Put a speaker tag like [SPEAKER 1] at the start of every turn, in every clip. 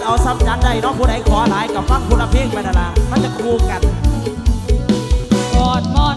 [SPEAKER 1] ดเอาซ้ำ
[SPEAKER 2] ยันได้น้อง
[SPEAKER 1] ผู้ใดขอหลายกับฟังคุ
[SPEAKER 2] ณเพียงไปนั่นละมันจะคู่กันกอดมอด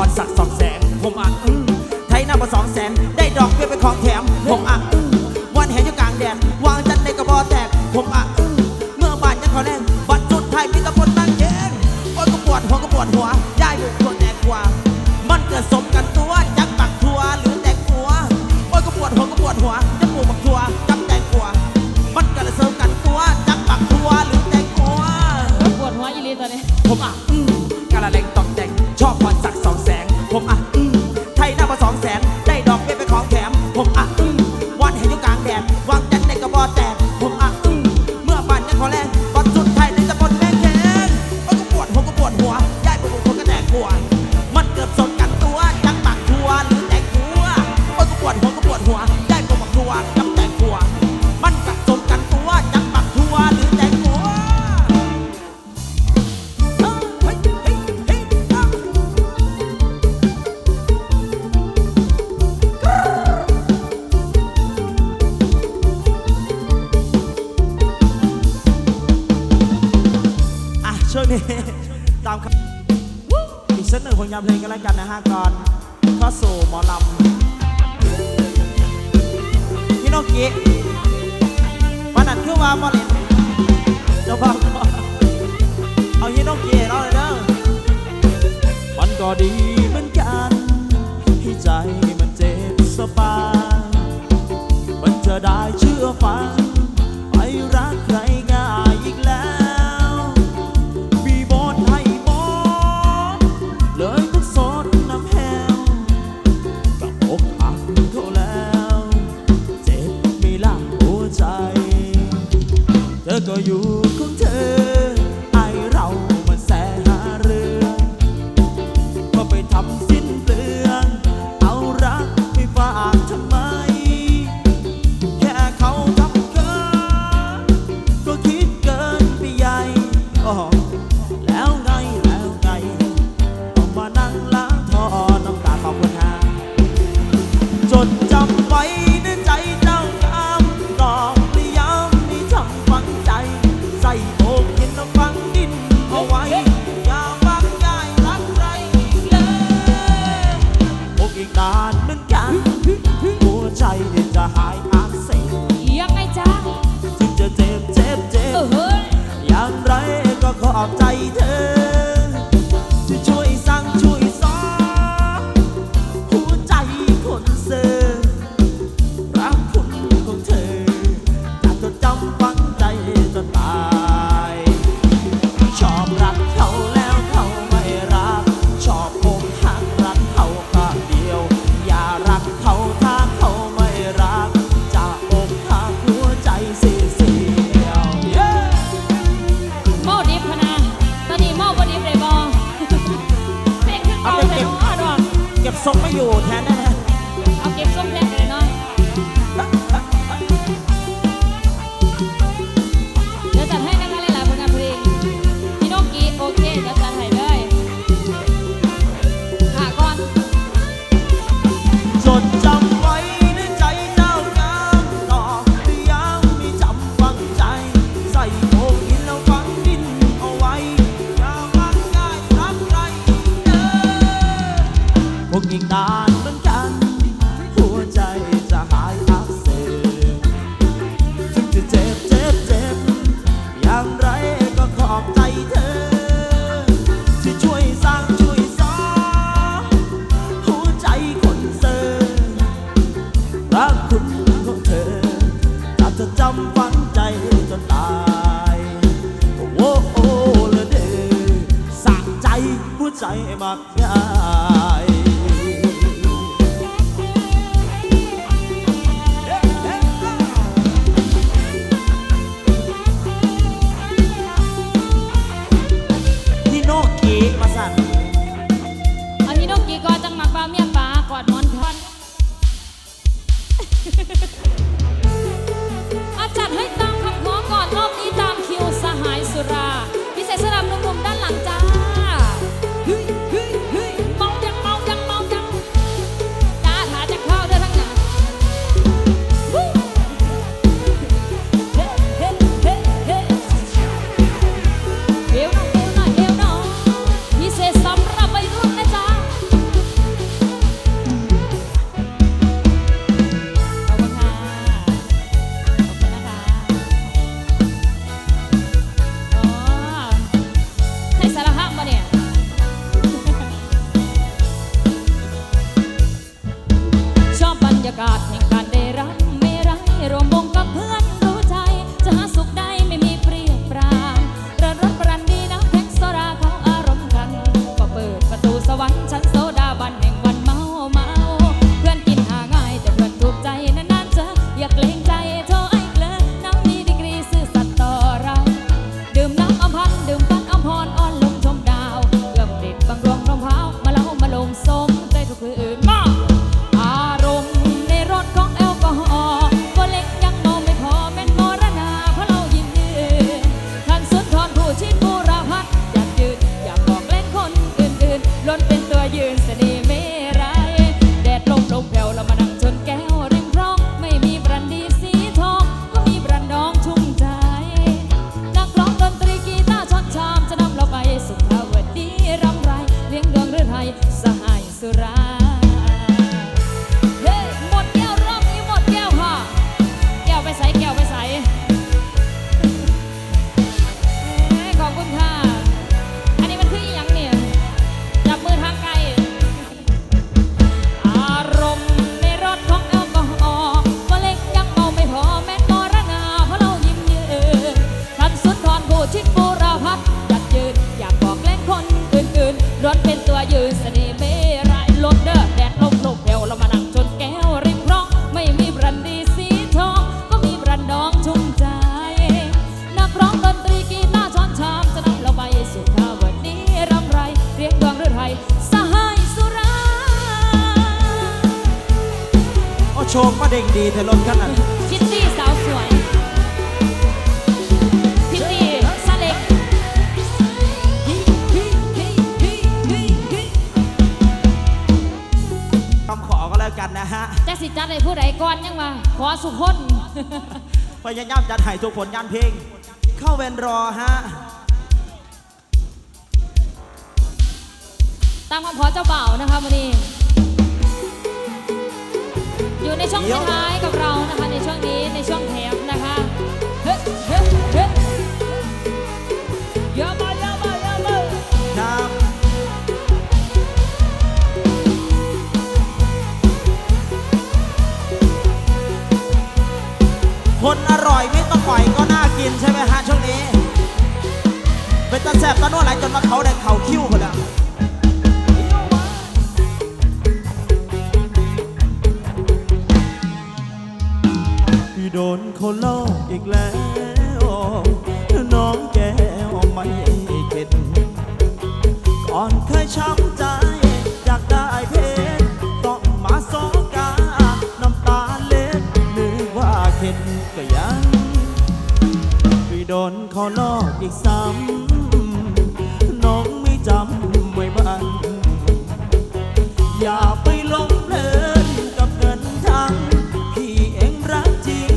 [SPEAKER 2] what's up. ส่งไม่อยู่แทนได้ นะ
[SPEAKER 1] ฮะ
[SPEAKER 2] จ๊
[SPEAKER 1] สิ
[SPEAKER 2] จัดให้ผู้ใดก่อนยังว่าขอสุขคนพยายามจัดให้ทุก
[SPEAKER 1] ผลงานเพลง เข้าเวนรอฮะตามคำขอเจ้าเบ่านะคะวันนี้ อยู่ในช่องสุ
[SPEAKER 2] ด
[SPEAKER 1] ท้า
[SPEAKER 2] ยกั
[SPEAKER 1] บเรานะ
[SPEAKER 2] คะในช่วงนี้ในช่วง อ
[SPEAKER 1] ร่อยไม่ต้องปล่อยก็น่ากินใช่ไหมฮะช่วงนี้เป็นตะแสบตะนวดไหลจนมาเขาได้เข่าคิ้วคนละพี่โดนคนลอกอีกแล้ว น้องแกไม่เข็ดก่อนเคยช้ำใจ อีกซ้ำน้องไม่จำไม่บันอย่าไปหลงเลินกับเงินทางพี่เองรักจริง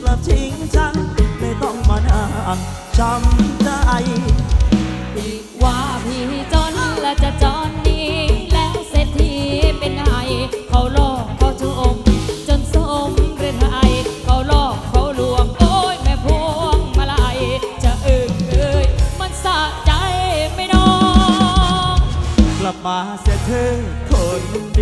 [SPEAKER 1] กลับทิ้งฉันไม่ต้องมานั่งจำ
[SPEAKER 2] มาเสี
[SPEAKER 1] ยเธอคนดี